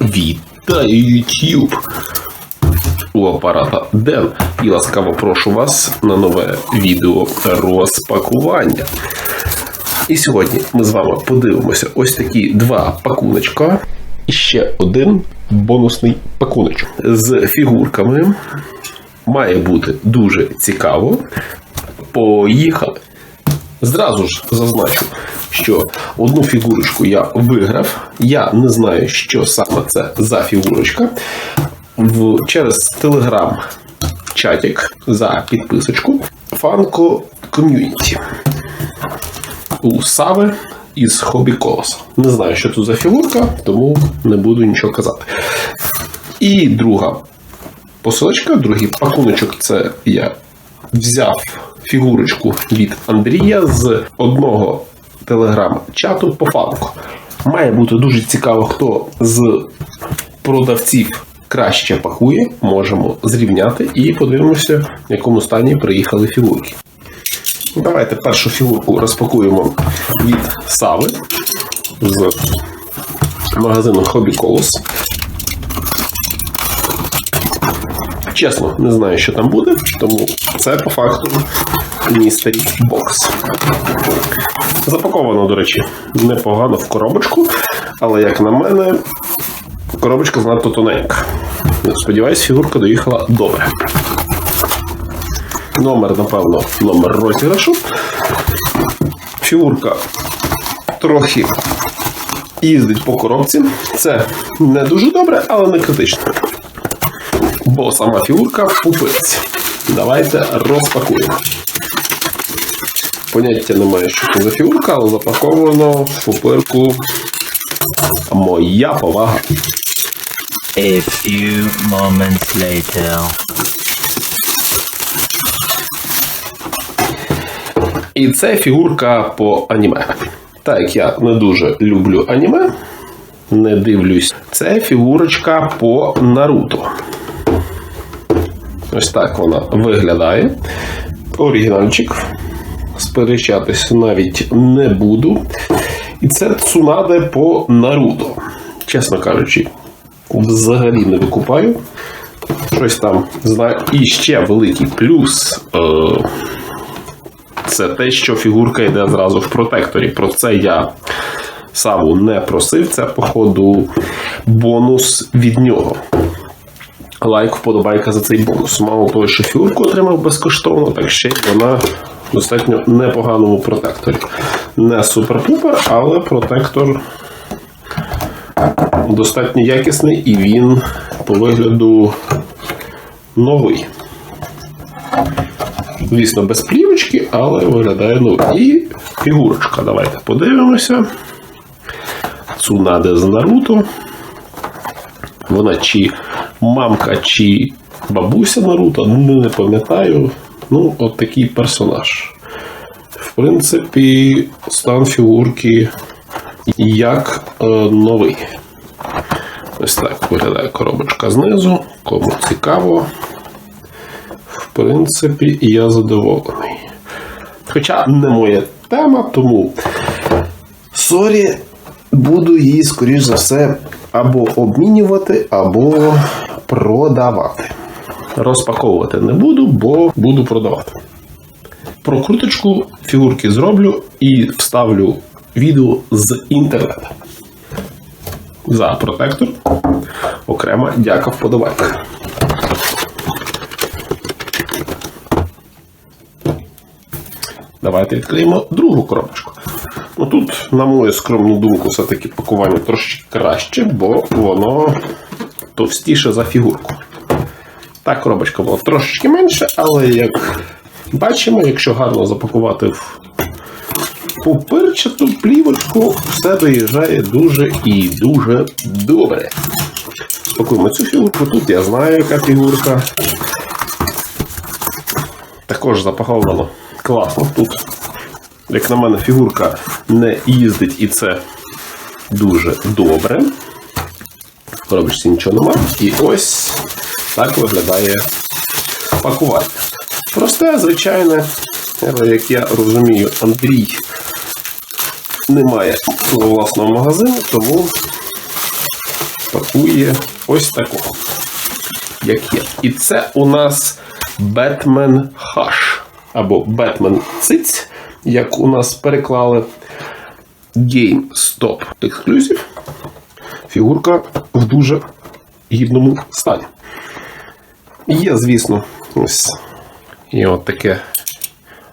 Вітаю YouTube! У апарата Ден і ласкаво прошу вас на нове відео розпакування. І сьогодні ми з вами подивимося ось такі два пакуночка і ще один бонусний пакуночок з фігурками. Має бути дуже цікаво. Поїхали! Зразу ж зазначу, що одну фігурочку я виграв. Я не знаю, що саме це за фігурочка. В, через телеграм чатик за підписочку Фанко ком'юніті у Сави із Хобі Колоса. Не знаю, що тут за фігурка, тому не буду нічого казати. І друга посилочка, другий пакуночок це я взяв фігурочку від Андрія з одного телеграм-чату по фанку. Має бути дуже цікаво, хто з продавців краще пакує. Можемо зрівняти і подивимося, в якому стані приїхали фігурки. Давайте першу фігурку розпакуємо від Сави з магазину Hobby Colors. Чесно, не знаю, що там буде, тому це по факту містері бокс. Запаковано, до речі, непогано в коробочку, але, як на мене, коробочка занадто тоненька. Сподіваюсь, фігурка доїхала добре. Номер, напевно, номер розіграшу. Фігурка трохи їздить по коробці. Це не дуже добре, але не критично. Бо сама фігурка пупирці. Давайте розпакуємо. Поняття немає, що це за фігурка, але запаковано в пупирку моя повага. A few moments later. І це фігурка по аніме. Так як я не дуже люблю аніме, не дивлюсь, це фігурочка по Наруто. Ось так вона виглядає. Оригінальчик. Сперечатись навіть не буду. І це Цунаде по Наруто. Чесно кажучи, взагалі не викупаю. Щось там знаю. І ще великий плюс. Е- це те, що фігурка йде зразу в протекторі. Про це я Саву не просив. Це, походу, бонус від нього. Лайк, вподобайка за цей бонус. Мало того, що фігурку отримав безкоштовно, так ще й вона достатньо непоганому протекторі. Не супер-пупер, але протектор достатньо якісний і він по вигляду новий. Звісно, без плівочки, але виглядає новий. І фігурочка. Давайте подивимося. Цунаде з Наруто. Вона чи мамка, чи бабуся Наруто, не пам'ятаю. Ну, от такий персонаж. В принципі, стан фігурки як е, новий. Ось так виглядає коробочка знизу. Кому цікаво. В принципі, я задоволений. Хоча не моя тема, тому сорі, буду її, скоріш за все, або обмінювати, або продавати. Розпаковувати не буду, бо буду продавати. Прокруточку фігурки зроблю і вставлю відео з інтернету. За протектор. Окрема дяка вподобайка. Давайте відкриємо другу коробочку. Ну Тут, на мою скромну думку, все-таки пакування трошки краще, бо воно товстіше за фігурку. Та коробочка була трошечки менше, але як бачимо, якщо гарно запакувати в пупирчату плівочку, все доїжджає дуже і дуже добре. Спакуємо цю фігурку. Тут я знаю, яка фігурка. Також запаковано класно. Тут, як на мене, фігурка не їздить і це дуже добре. Коробочці нічого нема. І ось так виглядає пакування. Просте, звичайне, але як я розумію, Андрій немає свого власного магазину, тому пакує ось такого, як є. І це у нас Бетмен Хаш або Бетмен Циць, як у нас переклали GameStop Exclusive. Фігурка в дуже гідному стані. Є, звісно, ось і от таке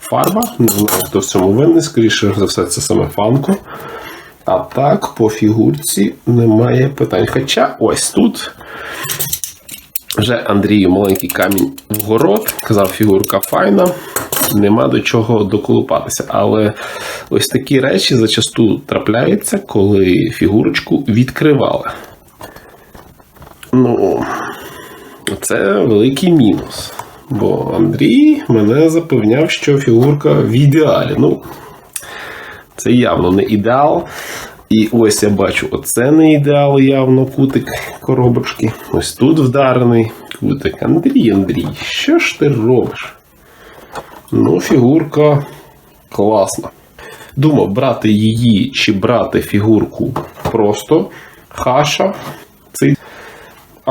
фарба. Не знаю, хто в цьому винний, скоріше за все, це саме фанко. А так, по фігурці немає питань. Хоча ось тут вже Андрію маленький камінь в город. Казав, фігурка файна, нема до чого доколупатися. Але ось такі речі зачасту трапляються, коли фігурочку відкривали. Ну, це великий мінус. Бо Андрій мене запевняв, що фігурка в ідеалі. Ну, це явно не ідеал. І ось я бачу, оце не ідеал, явно кутик коробочки. Ось тут вдарений кутик. Андрій, Андрій, що ж ти робиш? Ну, фігурка класна. Думав, брати її чи брати фігурку просто хаша.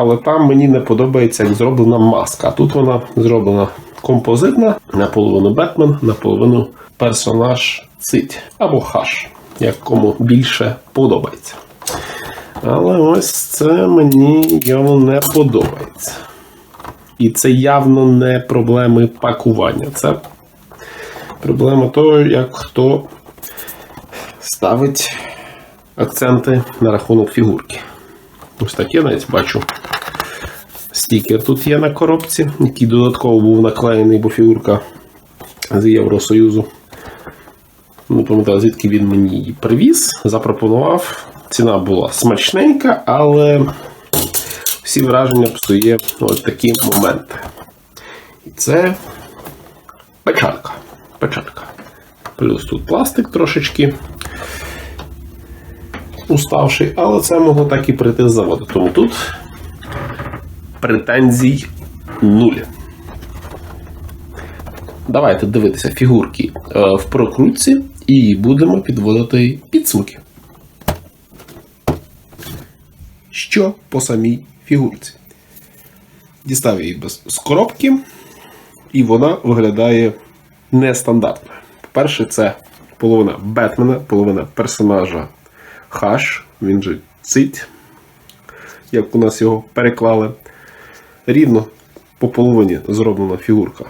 Але там мені не подобається, як зроблена маска. Тут вона зроблена композитна, наполовину Бетмен, наполовину персонаж Цить або хаш, як кому більше подобається. Але ось це мені явно не подобається. І це явно не проблеми пакування. Це проблема того, як хто ставить акценти на рахунок фігурки. Ось так я навіть бачу. Стікер тут є на коробці, який додатково був наклеєний, бо фігурка з Євросоюзу. Не пам'ятаю, звідки він мені її привіз, запропонував. Ціна була смачненька, але всі враження псує ось такі моменти. І це печатка. Печатка. Плюс тут пластик трошечки уставший, але це могло так і прийти з заводу. Тому тут претензій нуль. Давайте дивитися фігурки е, в прокрутці і будемо підводити підсумки. Що по самій фігурці? Дістав її без з коробки, і вона виглядає нестандартно. По-перше, це половина Бетмена, половина персонажа Хаш, він же цить, як у нас його переклали. Рівно по половині зроблена фігурка.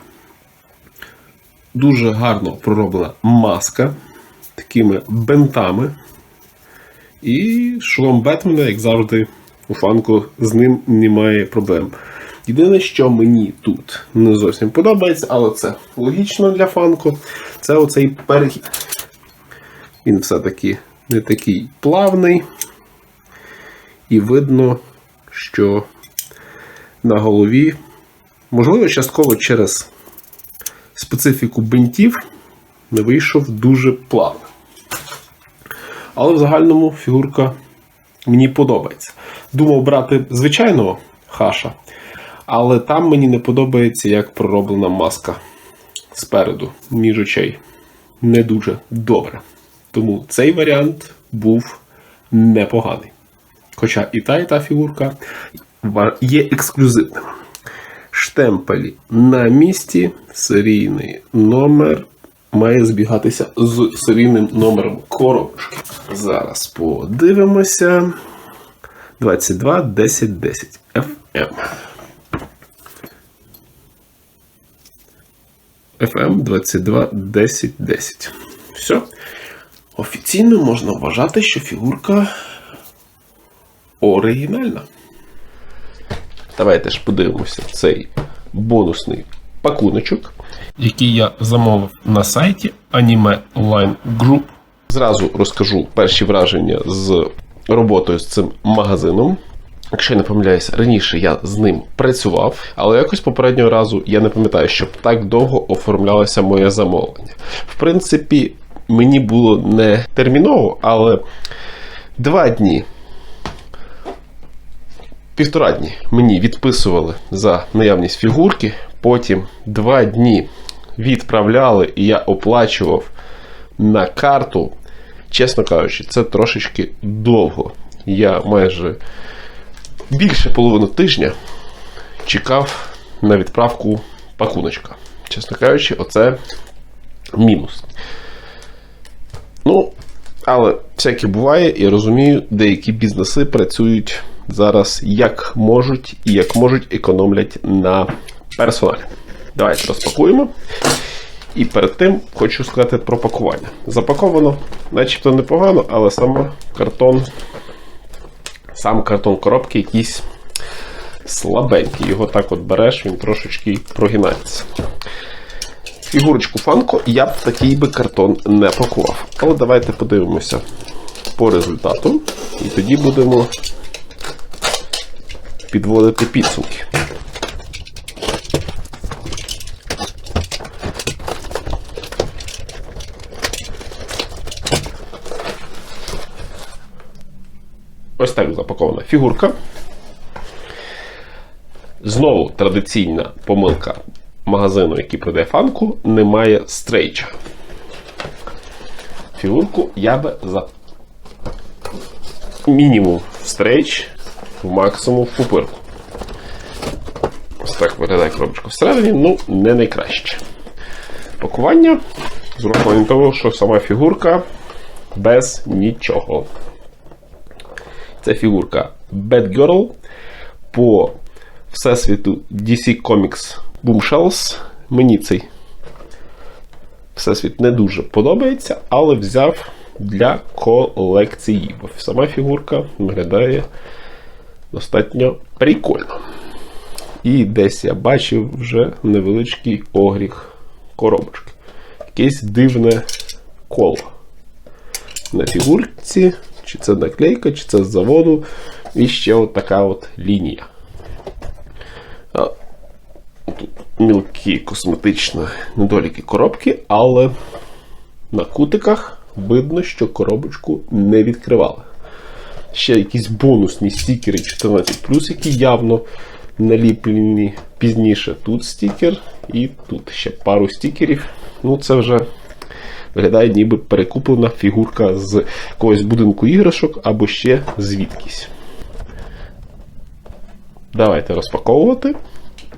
Дуже гарно пророблена маска такими бентами. І шолом Бетмена, як завжди, у фанку з ним немає проблем. Єдине, що мені тут не зовсім подобається, але це логічно для фанку, це оцей перехід. Він все-таки не такий плавний. І видно, що на голові, можливо, частково через специфіку бинтів, не вийшов дуже плавно. Але в загальному фігурка мені подобається. Думав брати звичайного хаша, але там мені не подобається, як пророблена маска спереду, між очей. Не дуже добре. Тому цей варіант був непоганий. Хоча і та, і та фігурка є ексклюзивним. Штемпелі на місці, серійний номер має збігатися з серійним номером коробочки. Зараз подивимося. 22 10 10 FM. FM 22 10 10. Все. Офіційно можна вважати, що фігурка оригінальна. Давайте ж подивимося цей бонусний пакуночок, який я замовив на сайті Anime Online Group. Зразу розкажу перші враження з роботою з цим магазином. Якщо я не помиляюся, раніше я з ним працював, але якось попереднього разу я не пам'ятаю, щоб так довго оформлялося моє замовлення. В принципі, мені було не терміново, але два дні півтора дні мені відписували за наявність фігурки, потім два дні відправляли, і я оплачував на карту. Чесно кажучи, це трошечки довго. Я майже більше половини тижня чекав на відправку пакуночка. Чесно кажучи, оце мінус. Ну, але всяке буває, і розумію, деякі бізнеси працюють зараз як можуть і як можуть економлять на персоналі. Давайте розпакуємо. І перед тим хочу сказати про пакування. Запаковано, начебто непогано, але саме картон, сам картон коробки якийсь слабенький. Його так от береш, він трошечки прогинається. Фігурочку фанко я б такий би картон не пакував. Але давайте подивимося по результату. І тоді будемо підводити підсумки. Ось так запакована фігурка. Знову традиційна помилка магазину, який продає фанку, немає стрейча. Фігурку я би за мінімум стрейч, максимум в пупирку. Ось так виглядає коробочка всередині, ну, не найкраще. Пакування з урахуванням того, що сама фігурка без нічого. Це фігурка Bad Girl по всесвіту DC Comics Boomshells. Мені цей всесвіт не дуже подобається, але взяв для колекції. Бо сама фігурка виглядає достатньо прикольно. І десь я бачив вже невеличкий огріх коробочки. Якесь дивне коло на фігурці, чи це наклейка, чи це з заводу. І ще от така от лінія. Тут мілкі косметичні недоліки коробки, але на кутиках видно, що коробочку не відкривали. Ще якісь бонусні стікери 14, які явно наліплені пізніше. Тут стікер, і тут ще пару стікерів. Ну, це вже виглядає, ніби перекуплена фігурка з якогось будинку іграшок або ще звідкись. Давайте розпаковувати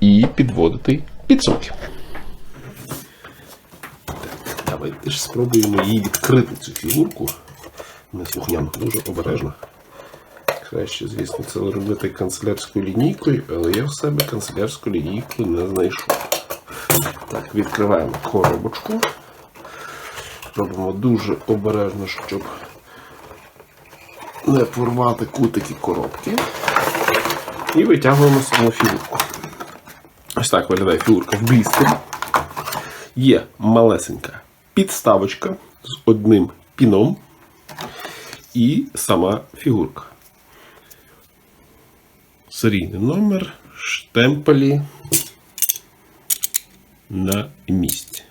і підводити підсумки. Давайте ж спробуємо її відкрити, цю фігурку. Неслухняно, дуже обережно. Краще, звісно, це робити канцелярською лінійкою, але я в себе канцелярську лінійку не знайшов. Так, відкриваємо коробочку. Робимо дуже обережно, щоб не порвати кутики коробки. І витягуємо саму фігурку. Ось так виглядає фігурка в блістері. Є малесенька підставочка з одним піном і сама фігурка. Серійний номер, штемпелі на місці.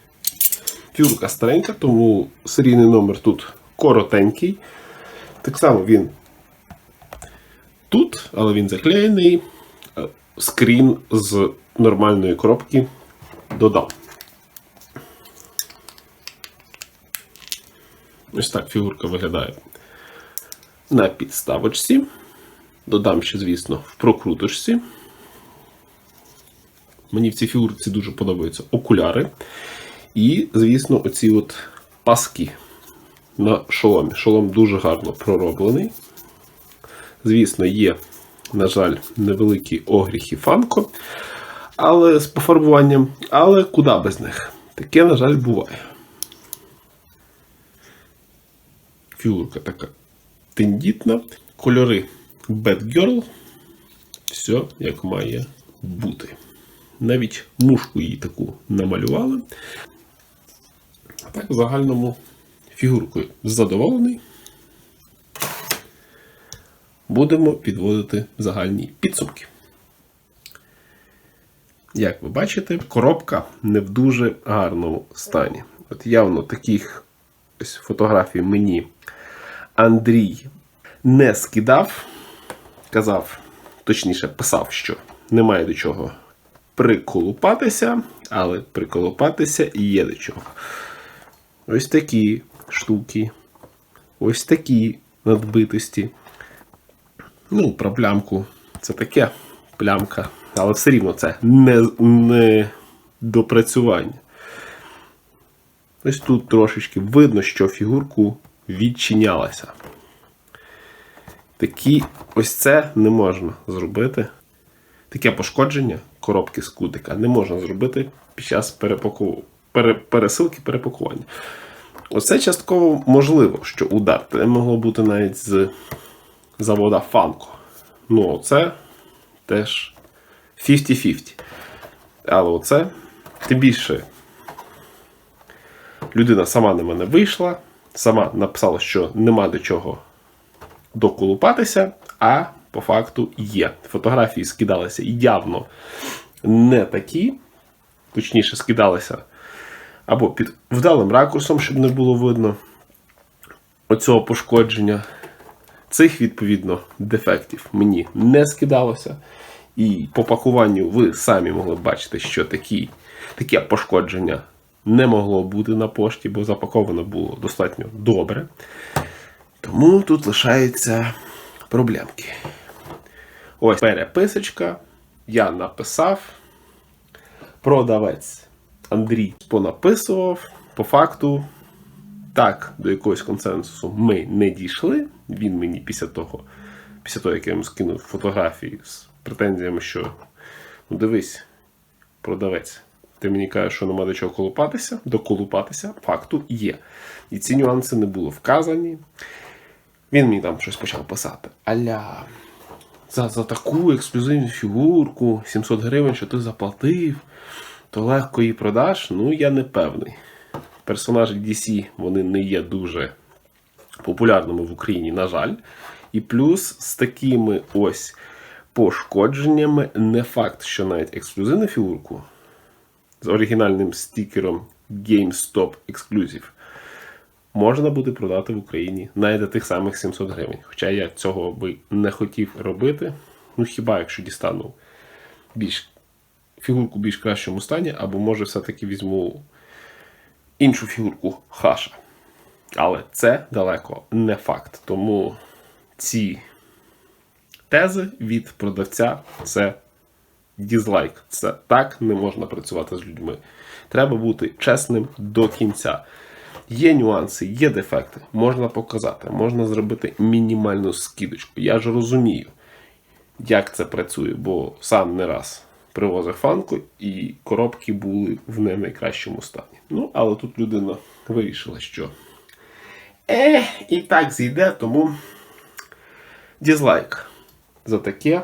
Фігурка старенька, тому серійний номер тут коротенький. Так само він тут, але він заклеєний. Е, Скрін з нормальної коробки додав. Ось так фігурка виглядає на підставочці. Додам ще, звісно, в прокруточці. Мені в цій фігурці дуже подобаються окуляри. І, звісно, оці от паски на шоломі. Шолом дуже гарно пророблений. Звісно, є, на жаль, невеликі огріхи фанко, але з пофарбуванням, але куди без них. Таке, на жаль, буває. Фігурка така тендітна. Кольори Bad Girl. Все як має бути. Навіть мушку її таку намалювали. Так, в загальному фігуркою задоволений. Будемо підводити загальні підсумки. Як ви бачите, коробка не в дуже гарному стані. От явно таких ось фотографій мені Андрій не скидав. Казав, точніше, писав, що немає до чого приколупатися, але приколупатися є до чого. Ось такі штуки, ось такі надбитості. Ну, про плямку це таке плямка. Але все рівно це не, не допрацювання. Ось тут трошечки видно, що фігурку відчинялася. Такі, ось це не можна зробити. Таке пошкодження коробки з кутика не можна зробити під час перепаку... пере... пересилки перепакування. Оце частково можливо, що удар. Це могло бути навіть з завода Фанко. Ну, це теж 50-50. Але оце тим більше людина сама на мене вийшла, сама написала, що нема до чого доколупатися, а по факту є. Фотографії скидалися явно не такі, точніше, скидалися або під вдалим ракурсом, щоб не було видно оцього пошкодження. Цих, відповідно, дефектів мені не скидалося. І по пакуванню ви самі могли бачити, що такі, таке пошкодження не могло бути на пошті, бо запаковано було достатньо добре. Тому тут лишаються проблемки. Ось переписочка. Я написав. Продавець Андрій понаписував. По факту, так, до якогось консенсусу ми не дійшли. Він мені після того, після того, як я йому скинув фотографії з претензіями, що ну дивись, продавець. Ти мені кажеш, що нема до чого колупатися, доколупатися, факту є. І ці нюанси не було вказані. Він мені там щось почав писати. Аля, за, за таку ексклюзивну фігурку 700 гривень, що ти заплатив, то легко її продаш. Ну, я не певний. Персонажі DC вони не є дуже популярними в Україні, на жаль. І плюс з такими ось пошкодженнями не факт, що навіть ексклюзивну фігурку з оригінальним стікером GameStop Exclusive можна буде продати в Україні навіть за тих самих 700 гривень. Хоча я цього би не хотів робити. Ну хіба якщо дістану більш фігурку в більш кращому стані, або може все-таки візьму іншу фігурку хаша. Але це далеко не факт. Тому ці тези від продавця це дізлайк. Це так не можна працювати з людьми. Треба бути чесним до кінця. Є нюанси, є дефекти, можна показати, можна зробити мінімальну скидочку. Я ж розумію, як це працює, бо сам не раз привозив фанку, і коробки були в не найкращому стані. Ну, але тут людина вирішила, що е, і так зійде, тому дізлайк за таке.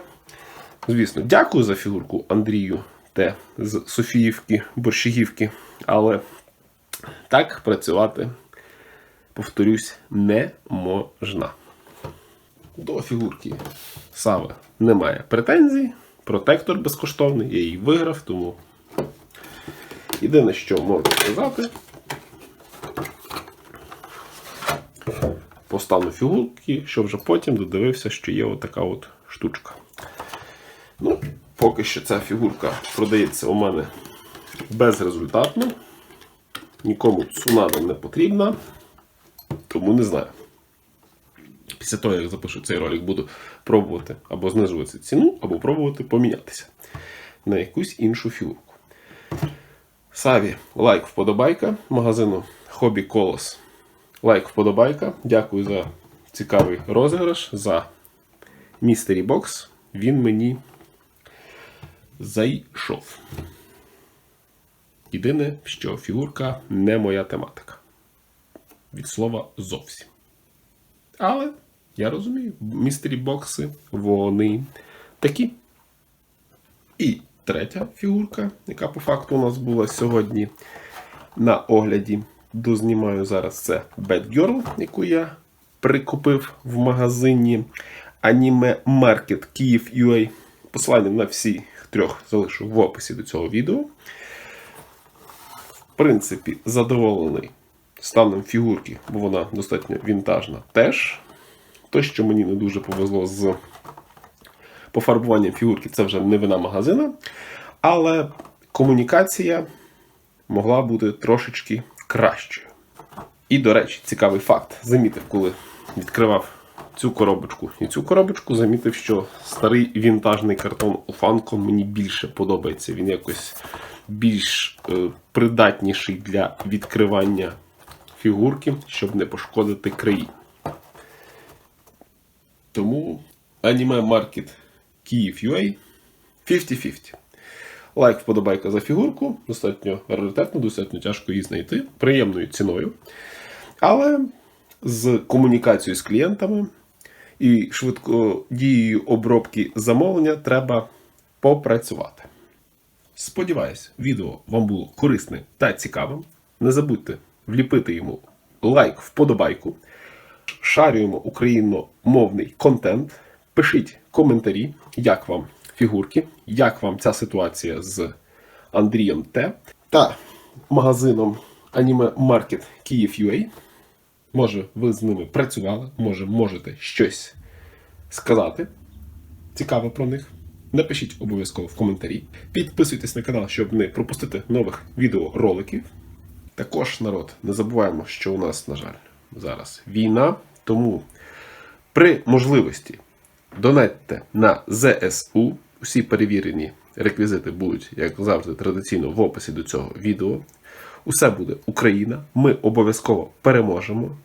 Звісно, дякую за фігурку Андрію Т з Софіївки, Борщагівки, але так працювати, повторюсь, не можна. До фігурки Сави немає претензій. Протектор безкоштовний, я її виграв, тому єдине, що можу сказати, по стану фігурки, що вже потім додивився, що є отака от штучка. Ну, поки що ця фігурка продається у мене безрезультатно. Нікому цунада не потрібна, тому не знаю. Після того, як запишу цей ролик, буду пробувати або знижувати ціну, або пробувати помінятися на якусь іншу фігурку. Саві, лайк, вподобайка. Магазину Хобі Колос. Лайк, вподобайка. Дякую за цікавий розіграш, за містері бокс. Він мені зайшов. Єдине, що фігурка не моя тематика. Від слова зовсім. Але я розумію, містері бокси, вони такі. І третя фігурка, яка по факту у нас була сьогодні на огляді. Дознімаю зараз це Bad Girl, яку я прикупив в магазині Anime Market Київ UA. Посилання на всі трьох залишу в описі до цього відео. Принципі, задоволений станом фігурки, бо вона достатньо вінтажна теж. Те, що мені не дуже повезло з пофарбуванням фігурки, це вже не вина магазина. Але комунікація могла бути трошечки кращою. І, до речі, цікавий факт. Замітив, коли відкривав цю коробочку і цю коробочку, замітив, що старий вінтажний картон Фанко мені більше подобається. Він якось більш е, придатніший для відкривання фігурки, щоб не пошкодити краї. Тому аніме маркет Київ.ua 50-50. Лайк, вподобайка за фігурку. Достатньо раритетно, достатньо тяжко її знайти. Приємною ціною. Але з комунікацією з клієнтами і швидкодією обробки замовлення треба попрацювати. Сподіваюсь, відео вам було корисним та цікавим. Не забудьте вліпити йому лайк, вподобайку. Шарюємо україномовний контент. Пишіть коментарі, як вам фігурки, як вам ця ситуація з Андрієм Т. та магазином Anime Market Київ.ua. Може, ви з ними працювали, може, можете щось сказати цікаве про них. Напишіть обов'язково в коментарі. Підписуйтесь на канал, щоб не пропустити нових відеороликів. Також, народ, не забуваємо, що у нас, на жаль, зараз війна. Тому при можливості донатьте на ЗСУ. Усі перевірені реквізити будуть, як завжди, традиційно в описі до цього відео. Усе буде Україна. Ми обов'язково переможемо.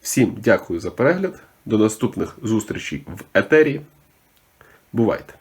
Всім дякую за перегляд. До наступних зустрічей в етері. Бувайте!